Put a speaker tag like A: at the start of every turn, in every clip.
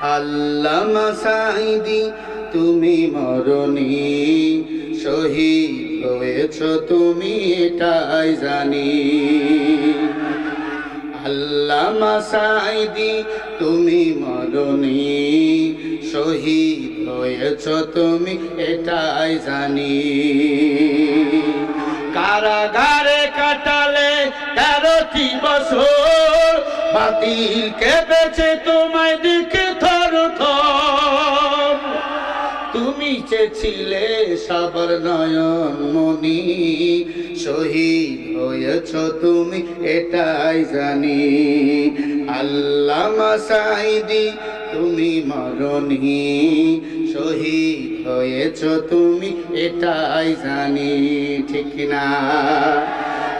A: আল্লামা সাইদি তুমি মরণি, শহীদ হয়েছ তুমি, এটাই জানি। আল্লামা সাইদি তুমি মরণি, শহীদ হয়েছ তুমি, এটাই জানি। কারাগারে কাটালে তেরোটি বছর, বাতিল কেঁপেছে তোমায় দিকে তুমি চেছিলে সবর নয়ন মনি শহীদ হয়েছ তুমি, এটাই জানি। আল্লামা সাইদি তুমি মরণি। শহীদ হয়েছ তুমি, এটাই জানি, ঠিক না?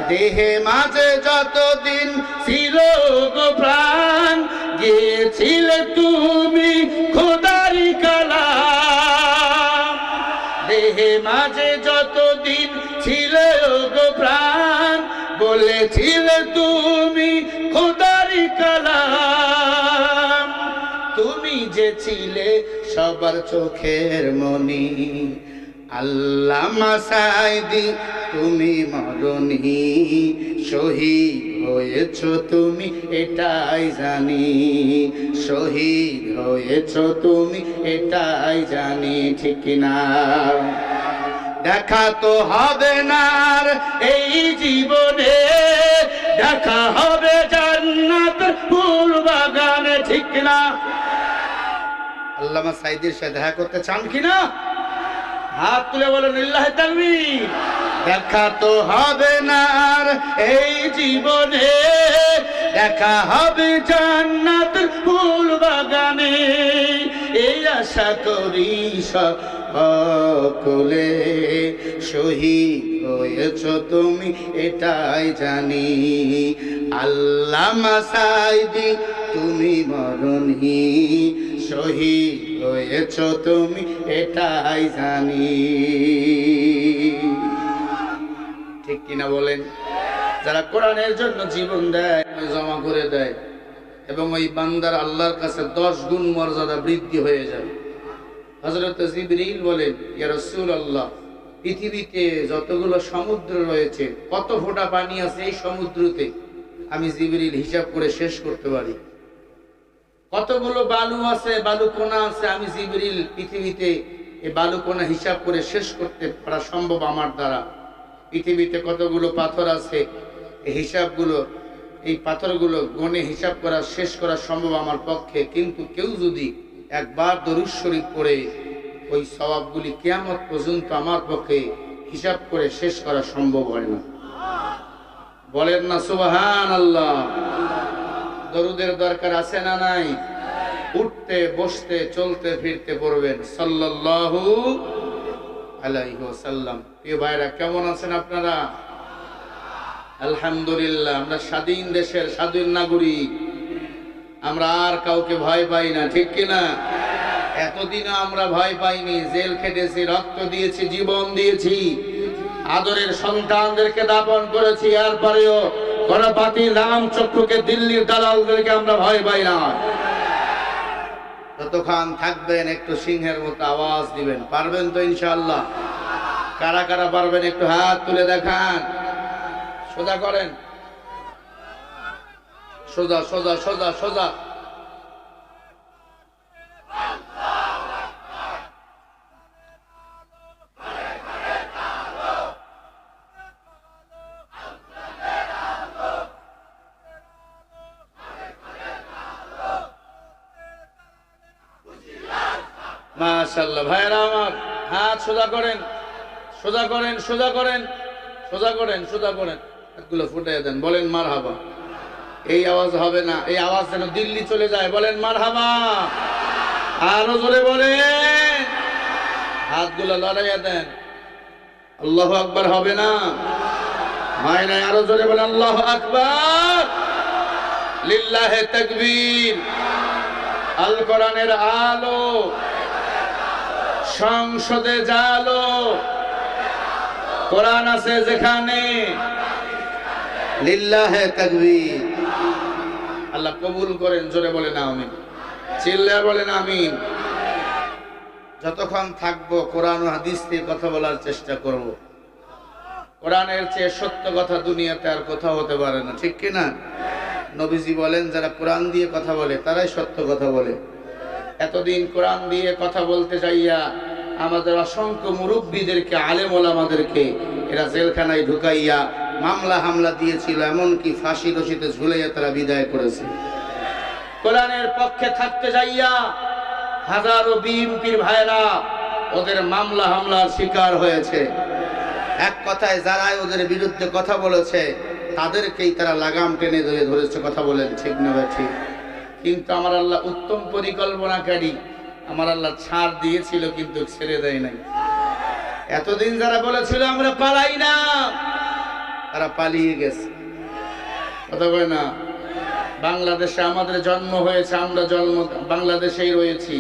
A: দেহে মাঝে যতদিন ছিল প্রাণ, গিয়েছিলে তুমি খোদারি দেহে মাঝে যতদিন ছিল প্রাণ, বলেছিল তুমি খোদারি কালাম। তুমি যে ছিলে সবার চোখের মনি আল্লাহ মাসাইদি, তুমি মরণি। শহীদ হয়েছ তুমি, এটাই জানি। শহীদ হয়েছ তুমি, এটাই জানি, ঠিক না। দেখা তো হবে না এই জীবনে। দেখা হবে জান্নাত ফুল বাগানে, ঠিক না। আল্লামা সাইদের সাথে দেখা করতে চান কি না? হাত তুলে বলো নিল্লাহ তাকবি দেখা তো হবে না আর এই জীবনে। দেখা হবে জান্নাত ফুল বাগানে। এই আশা করি সকলে শহীদ হয়েছ তুমি, এটাই জানি। আল্লাহ মাসাইদি, তুমি মরণি। শহীদ হয়েছ তুমি, এটাই জানি। কিনা বলেন? যারা কোরআনের জন্য জীবন দেয় জমা করে দেয়, এবং ওই বান্দার আল্লাহর কাছে দশ গুণ মর্যাদা বৃদ্ধি হয়ে যায়। হজরত জিবরিল বলেন, ইয়া রসুল আল্লাহ পৃথিবীতে যতগুলো সমুদ্র রয়েছে, কত ফোঁটা পানি আছে এই সমুদ্রতে? আমি জিবরিল হিসাব করে শেষ করতে পারি। কতগুলো বালু আছে, বালু কোনা আছে, আমি জিবরিল পৃথিবীতে এই বালু কোনা হিসাব করে শেষ করতে পারা সম্ভব আমার দ্বারা। পৃথিবীতে কতগুলো পাথর আছে, এই হিসাবগুলো, এই পাথরগুলো গণে হিসাব করা, শেষ করা সম্ভব আমার পক্ষে। কিন্তু কেউ যদি একবার দরুদ শরীফ পড়ে, ওই স্বভাবগুলি কেয়ামত পর্যন্ত আমার পক্ষে হিসাব করে শেষ করা সম্ভব হয় না। বলেন না সুবাহান আল্লাহ দরুদের দরকার আছে না নাই? উঠতে, বসতে, চলতে, ফিরতে পড়বেন। সাল্লাল্লাহু আলাইহি ওয়াসাল্লাম। প্রিয় ভাইরা, কেমন আছেন আপনারা? আলহামদুলিল্লাহ, আমরা স্বাধীন দেশের স্বাধীন নাগরিক। আমরা আর কাউকে ভয় পাই না, ঠিক কিনা এতদিনও আমরা ভয় পাইনি, জেল খেটেছি, রক্ত দিয়েছি, জীবন দিয়েছি। আদরের সন্তানদেরকে দাপন করেছি, এরপরেও গণপাতি রাম চক্ষুকে দিল্লির দালালদেরকে আমরা ভয় পাই না। ততক্ষণ থাকবেন, একটু সিংহের মতো আওয়াজ দিবেন, পারবেন তো ইনশাআল্লাহ? কারা কারা পারবেন একটু হাত তুলে দেখান। সোজা করেন। সোজা সোজা সোজা সোজা। মাশাল্লাহ ভাইরা আমার, হাত সোজা করেন। সোজা করেন সোজা করেন সোজা করেন সোজা করেন। হাতগুলো ফুটাই দেন, বলেন মার হাবা এই আওয়াজ হবে না, এই আওয়াজ যেন দিল্লি চলে যায়, বলেন মার হাবা আরও জোরে বলেন। হাতগুলো লড়াইয়া দেন। আল্লাহ আকবার হবে না। হয় আরও জোরে বলেন, আল্লাহ আকবার। লিল্লাহে তাকবীর। আল কোরআনের আলো। সংসদে জালো। কোরআন আছে যেখানে লিল্লাহে তাকবীর। আল্লাহ কবুল করেন, জোরে বলে না আমি চিল্লা বলেন আমিন। যতক্ষণ থাকব কোরআন ও হাদিস দিয়ে কথা বলার চেষ্টা করব। কোরআনের চেয়ে সত্য কথা দুনিয়াতে আর কোথাও হতে পারে না, ঠিক কি না নবীজি বলেন, যারা কোরআন দিয়ে কথা বলে, তারাই সত্য কথা বলে। এতদিন কোরআন দিয়ে কথা বলতে চাইয়া আমাদের অসংখ্য মুরব্বীদেরকে, আলেম ওলামাদেরকে, এরা জেলখানায় ঢুকাইয়া মামলা হামলা দিয়েছিল, এমনকি ফাঁসি রশিতে ঝুলাইয়া তারা বিদায় করেছে। কোরআনের পক্ষে থাকতে যাইয়া হাজারো বিএনপির ভাইরা ওদের মামলা হামলার শিকার হয়েছে। এক কথায় যারাই ওদের বিরুদ্ধে কথা বলেছে, তাদেরকেই তারা লাগাম টেনে ধরে ধরেছে, কথা বলেন ঠিক না ঠিক। কিন্তু আমার আল্লাহ উত্তম পরিকল্পনাকারী আমার আল্লাহ ছাড় দিয়েছিল কিন্তু ছেড়ে দেয় নাই। এতদিন যারা বলেছিল, আমরা পালাই না। তারা পালিয়ে গেছে। কথা কয় না? বাংলাদেশে আমাদের জন্ম হয়েছে, আমরা জন্ম, বাংলাদেশেই রয়েছি।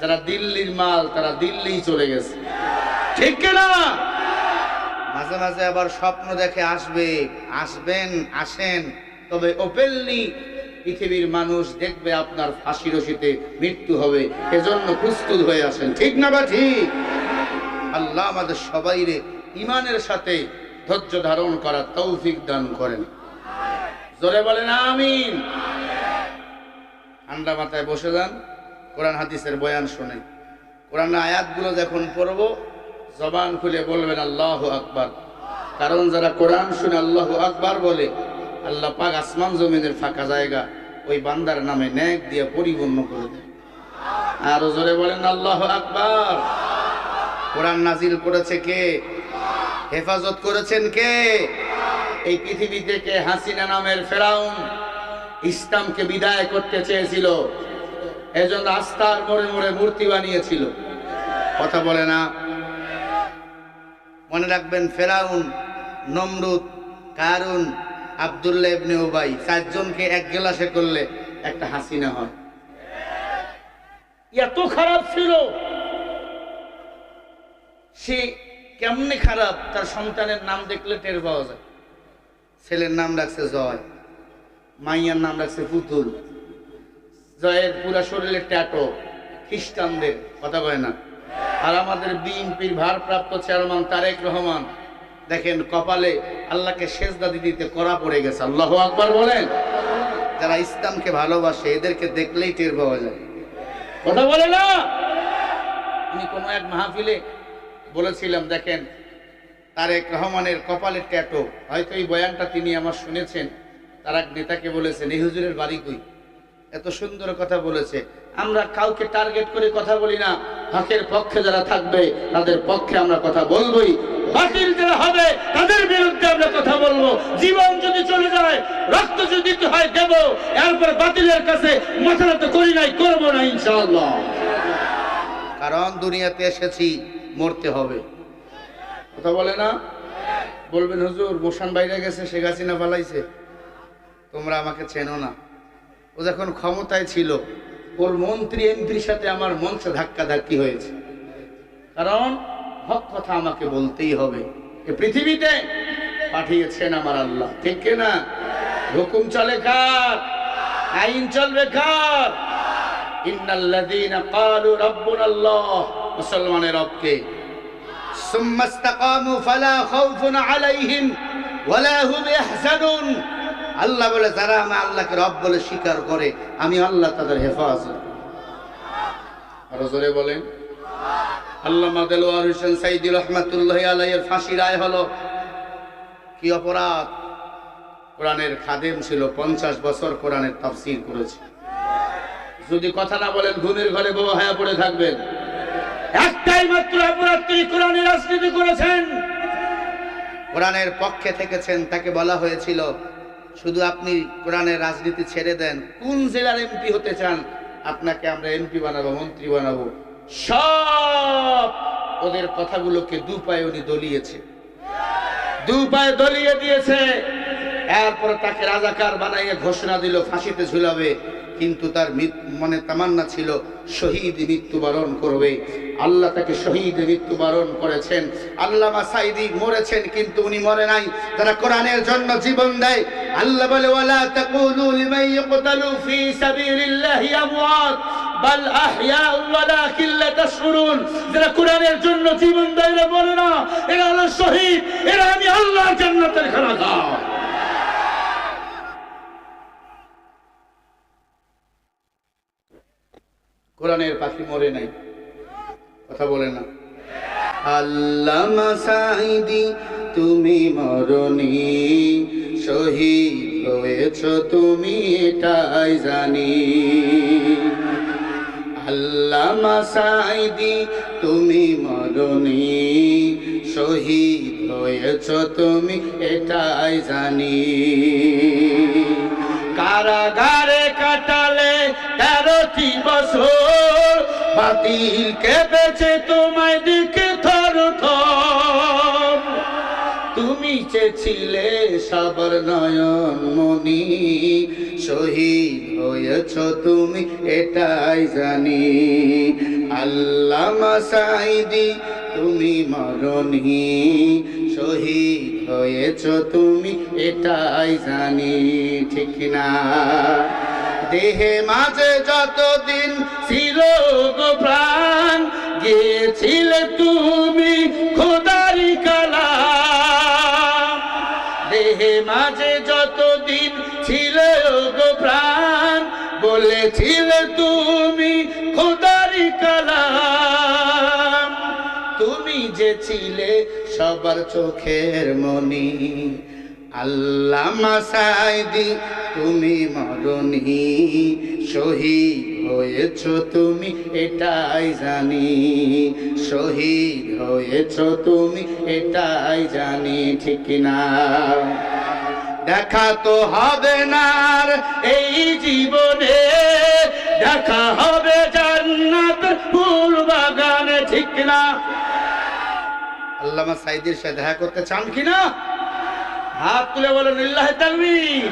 A: যারা দিল্লির মাল, তারা দিল্লি চলে গেছে। ঠিক না? মাঝে মাঝে আবার স্বপ্ন দেখে আসবে, আসবেন, আসেন। তবে ওপেনলি পৃথিবীর মানুষ দেখবে আপনার ফাঁসি রশিতে মৃত্যু হবে, এজন্য প্রস্তুত হয়ে আসেন। ঠিক না বা ঠিক? আল্লাহ আমাদের সবাইরে ইমানের সাথে ধৈর্য ধারণ করা তৌফিক দান করেন। জোরে বলেন, আমিন। ঠান্ডা মাথায় বসে যান, কোরআন হাদিসের বয়ান শুনে কোরআন আয়াতগুলো যখন পড়ব, জবান খুলে বলবেন, আল্লাহ আকবার। কারণ যারা কোরআন শুনে আল্লাহ আকবার বলে আল্লাহ পাক আসমান জমিনের ফাঁকা জায়গা ওই বান্দার নামে ন্যাক দিয়ে পরিপূর্ণ করে দেয়। আরও জোরে বলেন, আল্লাহ আকবার। কোরআন নাজিল করেছে কে? হেফাজত করেছেন কে? এই পৃথিবী থেকে হাসিনা নামের ফেরাউন ইসলামকে বিদায় করতে চেয়েছিল। এজন্য আস্থার মোড়ে মোড়ে মূর্তি বানিয়েছিল। কথা বলে না। মনে রাখবেন, ফেরাউন, নমরুদ, কারুন আবদুল্লাহ ইবনে উবাই চারজনকে এক গ্লাসে করলে একটা হাসিনা হয়। এত খারাপ ছিল। সে কেমনে খারাপ? তার সন্তানের নাম দেখলে টের পাওয়া যায়। ছেলের নাম রাখছে জয় মাইয়ার নাম রাখছে পুতুল। জয়ের পুরা শরীরে ট্যাটো খ্রিস্টানদের কথা কয় না। আর আমাদের বিএনপির ভারপ্রাপ্ত চেয়ারম্যান তারেক রহমান দেখেন কপালে আল্লাহকে সেজদা দিতে করা পড়ে গেছে। আল্লাহ আকবার বলেন। যারা ইসলামকে ভালোবাসে, এদেরকে দেখলেই টের পাওয়া যায়। কথা বলে না? আমি কোনো এক মাহফিলে বলেছিলাম, দেখেন, তারেক রহমানের কপালের ট্যাটো। হয়তো এই বয়ানটা তিনি আমার শুনেছেন। তার এক নেতাকে বলেছেন, এই হুজুরের বাড়ি কই? এত সুন্দর কথা বলেছে। আমরা কাউকে টার্গেট করে কথা বলি না। হকের পক্ষে যারা থাকবে, তাদের পক্ষে আমরা কথা বলবোই। বাতিল যারা হবে তাদের বিরুদ্ধে আমরা কথা বলব। জীবন যদি চলে যায় রক্ত যদি হয় দেব। এরপর বাতিলের কাছে মাথা তো করি নাই করব না ইনশাআল্লাহ। কারণ দুনিয়াতে এসেছি মরতে হবে। কথা বলে না? বলবেন হুজুর মোশান বাইরে গেছে শেখ হাসিনা পালাইছে তোমরা আমাকে চেনো না। ও যখন ক্ষমতায় ছিল ওর মন্ত্রী এমপির সাথে আমার মঞ্চে ধাক্কা ধাক্কি হয়েছে। কারণ হক কথা আমাকে বলতেই হবে এ পৃথিবীতে পাঠিয়েছেন আমার আল্লাহ ঠিক না হুকুম চলে কার আইন চলবে কার ইন্নাল্লাযীনা ক্বালু রাব্বুনাল্লাহ মুসলমানের রবকে ثم استقاموا فلا خوف عليهم ولا هم يحزنون আল্লাহ বলে যারা আমি আল্লাহকে রব বলে স্বীকার করে আমি আল্লাহ তাদের হেফাজত আরো জোরে বলেন আল্লামা দেলোয়ার হোসেন সাইদি রহমাতুল্লাহ আলাইয়ের ফাঁসি রায় হলো, কি অপরাধ? কোরআনের খাদেম ছিল, পঞ্চাশ বছর কোরআনের তাফসির করেছে। যদি কথা না বলেন, ঘুমের ঘরে বাবা হায়া পড়ে থাকবেন। একটাই মাত্র অপরাধ তিনি কোরআনের রাজনীতি করেছেন। কোরআনের পক্ষে থেকেছেন, তাকে বলা হয়েছিল, শুধু আপনি কোরআনের রাজনীতি ছেড়ে দেন, কোন জেলার এমপি হতে চান? আপনাকে আমরা এমপি বানাবো, মন্ত্রী বানাবো। সব ওদের কথাগুলোকে দু পায়ে উনি দলিয়েছে। দু পায়ে দলিয়ে দিয়েছে। এরপর তাকে রাজাকার বানাইয়ে ঘোষণা দিল, ফাঁসিতে ঝুলাবে। কিন্তু তার মৃত- মনে তামান্না ছিল, শহীদ মৃত্যুবরণ করবে। আল্লাহ তাকে শহীদ মৃত্যুবরণ করেছেন। আল্লামা সাইদি মরেছেন, কিন্তু উনি মরে নাই। তারা কোরআনের জন্য জীবন দেয়, আল্লাহ বলে, ওয়ালা তাকুলু কোরআনের জন্য জীবন দেয়, এরা বলে না। এরা হলো শহীদ। এরা আমি আল্লাহর জান্নাতের খানাদার কোরআনের পাখি মরে নাই। কথা বলে না। আল্লামা সাইদি তুমি মরণি শহীদ হয়েছ তুমি, এটাই জানি। আল্লামা সাইদি তুমি মরণি শহীদ হয়েছ তুমি, এটাই জানি। কারাগারে কাটালে তেরোটি বছর বাতিল কেঁপেছে তোমায় দিকে থর তুমি চেছিলে সবর নয়ন মনি, শহীদ হয়েছ তুমি এটাই জানি। আল্লামা সাইদি তুমি মরণি, শহীদ হয়েছ তুমি এটাই জানি, ঠিক না? দেহে মাঝে যতদিন ছিল গো প্রাণ, গিয়েছিলে তুমি খোদারি কালাম। দেহে মাঝে যতদিন ছিল গো প্রাণ, বলেছিলে তুমি খোদারি কালা তুমি যে ছিলে সবার চোখের মনি আল্লাহ মাসাইদি, তুমি মরণি, শহীদ হয়েছ তুমি, এটাই জানি। শহীদ হয়েছ তুমি, এটাই জানি, ঠিক না। দেখা তো হবে না এই জীবনে, দেখা হবে জান্নাত, ফুল বাগানে, ঠিক না। আল্লামা সাইদির সাথে দেখা করতে চান কি না? হাত তুলে বলেন ইল্লাহ তাকবীর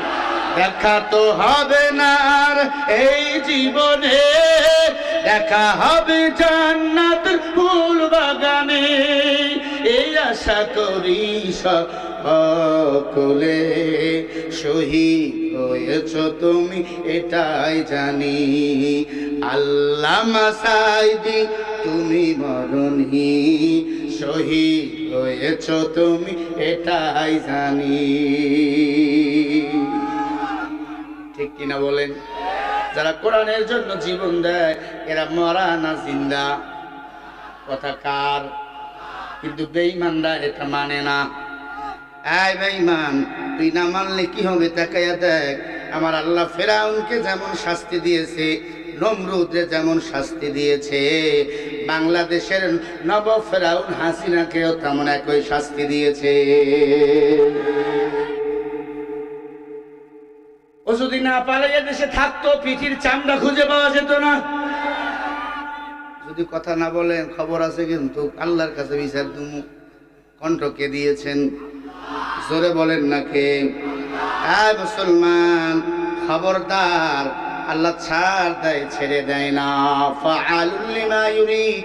A: দেখা তো হবে না আর এই জীবনে। দেখা হবে জান্নাত ফুল বাগানে। এই আশা করি সকলে শহীদ হয়েছ তুমি, এটাই জানি। আল্লাহ মাসাইদি, তুমি মরণি। শহীদ হয়েছ তুমি, এটাই জানি। ঠিক কিনা বলেন? যারা কোরআনের জন্য জীবন দেয়, এরা মরা না জিন্দা? কথা কার? কিন্তু বেঈমানরা এটা মানে না। এই বেঈমান, তুই না মানলে কি হবে তাকাইয়া দেখ। আমার আল্লাহ ফেরাউনকে যেমন শাস্তি দিয়েছে নমরুদরে যেমন শাস্তি দিয়েছে, বাংলাদেশের নব ফেরাউন হাসিনাকেও তেমন একই শাস্তি দিয়েছে। ও যদি না পালাইয়া দেশে থাকতো, পিঠির চামড়া খুঁজে পাওয়া যেত না। যদি কথা না বলেন, খবর আছে কিন্তু আল্লাহর কাছে বিচার দুমু কণ্ঠকে দিয়েছেন? জোরে বলেন না কে? মুসলমান, খবরদার আল্লাহ ছাড় দেয়, ছেড়ে দেয় না। ফাআলুল লিমা ইউরিদ।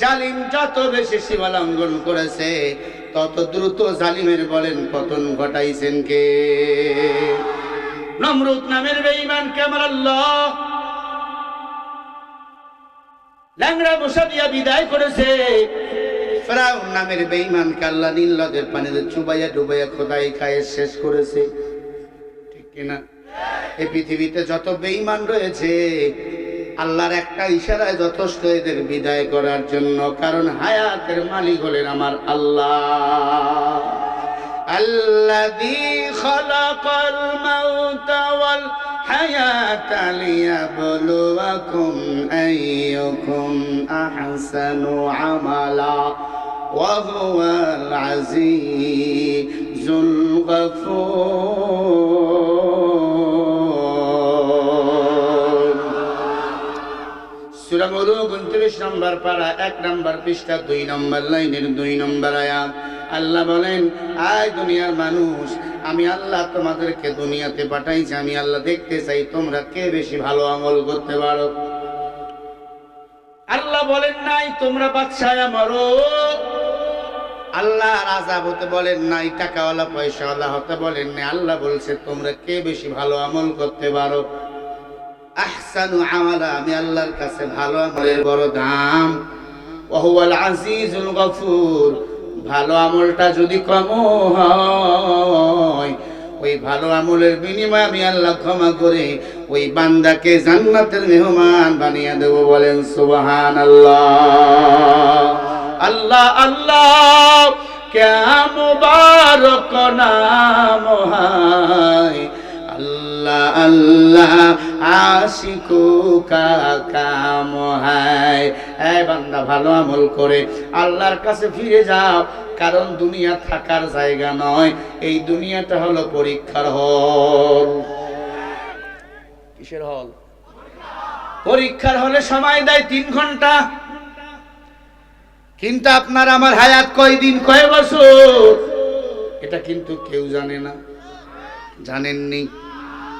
A: জালিম যত বেশি সীমা লঙ্ঘন করেছে, তত দ্রুত জালিমের বলেন পতন ঘটাইছেন কে? নমরুদ নামের বেঈমান কেমন আল্লাহ? ল্যাংড়া মশা দিয়া বিদায় করেছে। ফেরাউন নামের বেঈমানকে আল্লাহ নীল নদের পানিতে চুবাইয়া ডুবাইয়া খোদাই খায়ে শেষ করেছে। ঠিক কিনা? এই পৃথিবীতে যত বেঈমান রয়েছে আল্লাহর একটা ইশারায় যথেষ্ট এদের বিদায় করার জন্য কারণ হায়াতের মালিক হলেন আমার আল্লাহ الذي خلق الموت والحياة ليبلوكم أيكم أحسن عملا وهو العزيز الغفور 29 নম্বর পারা এক নম্বর পৃষ্ঠা, দুই নম্বর লাইনের দুই নম্বর আয়াত। আল্লাহ বলেন, আয় দুনিয়ার মানুষ, আমি আল্লাহ তোমাদেরকে দুনিয়াতে পাঠাইছি, আমি আল্লাহ দেখতে চাই তোমরা কে বেশি ভালো আমল করতে পারো? আল্লাহ বলেন, নাই, তোমরা বাদশায়া মরো। আল্লাহ রাজা হতে বলেন, নাই, টাকাওয়ালা, পয়সাওয়ালা হতে বলেন নাই। আল্লাহ বলছে, তোমরা কে বেশি ভালো আমল করতে পারো? আহসানু আমালা, আমি আল্লাহর কাছে ভালো আমলের বড় দাম। ওহুয়াল আজিজুল গফুর, ভালো আমলটা যদি কম হয়, ওই ভালো আমলের বিনিময়ে আমি আল্লাহ ক্ষমা করে ওই বান্দাকে জান্নাতের মেহমান বানিয়ে দেব বলেন সুবহান আল্লাহ আল্লাহ আল্লাহ কেমন মুবারক নাম আল্লাহ আল্লাহ আশিকু কাম হায় এই বান্দা, ভালো আমল করে। আল্লাহর কাছে ফিরে যাও, কারণ দুনিয়া থাকার জায়গা নয়। এই দুনিয়াটা হলো পরীক্ষার হল। কিসের হল? পরীক্ষার হলে সময় দেয় তিন ঘণ্টা। কিন্তু আপনার আমার হায়াত কয়দিন কয় বছর? এটা কিন্তু কেউ জানে না। জানেননি?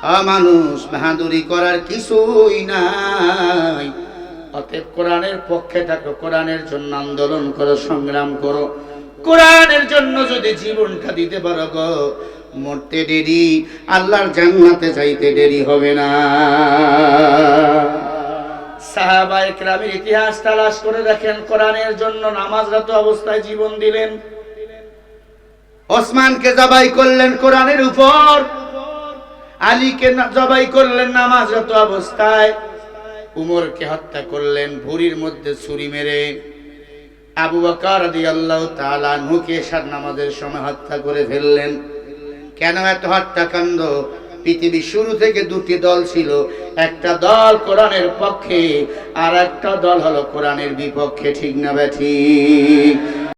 A: মানুষ বাহাদুরি করার কিছুই নাই। অতএব কোরআনের পক্ষে থাকো, কোরআনের জন্য আন্দোলন করো, সংগ্রাম করো। কোরআনের জন্য যদি জীবনটা দিতে পারো গো, মরতে দেরি, আল্লাহর জান্নাতে যাইতে দেরি হবে না। সাহাবা একরামের ইতিহাস তালাশ করে দেখেন, কোরআনের জন্য নামাজরত অবস্থায় জীবন দিলেন। ওসমানকে জবাই করলেন কোরআনের উপর। আলীকে জবাই করলেন নামাজরত অবস্থায়। উমরকে হত্যা করলেন, ভুরির মধ্যে ছুরি মেরে। আবু বকর রাদিয়াল্লাহু তাআলা নুকে এশার নামাজের সময় হত্যা করে ফেললেন। কেন এত হত্যাকাণ্ড? পৃথিবী শুরু থেকে দুটি দল ছিল, একটা দল কোরআনের পক্ষে আর একটা দল হলো কোরআনের বিপক্ষে, ঠিক না ব্যাঠিক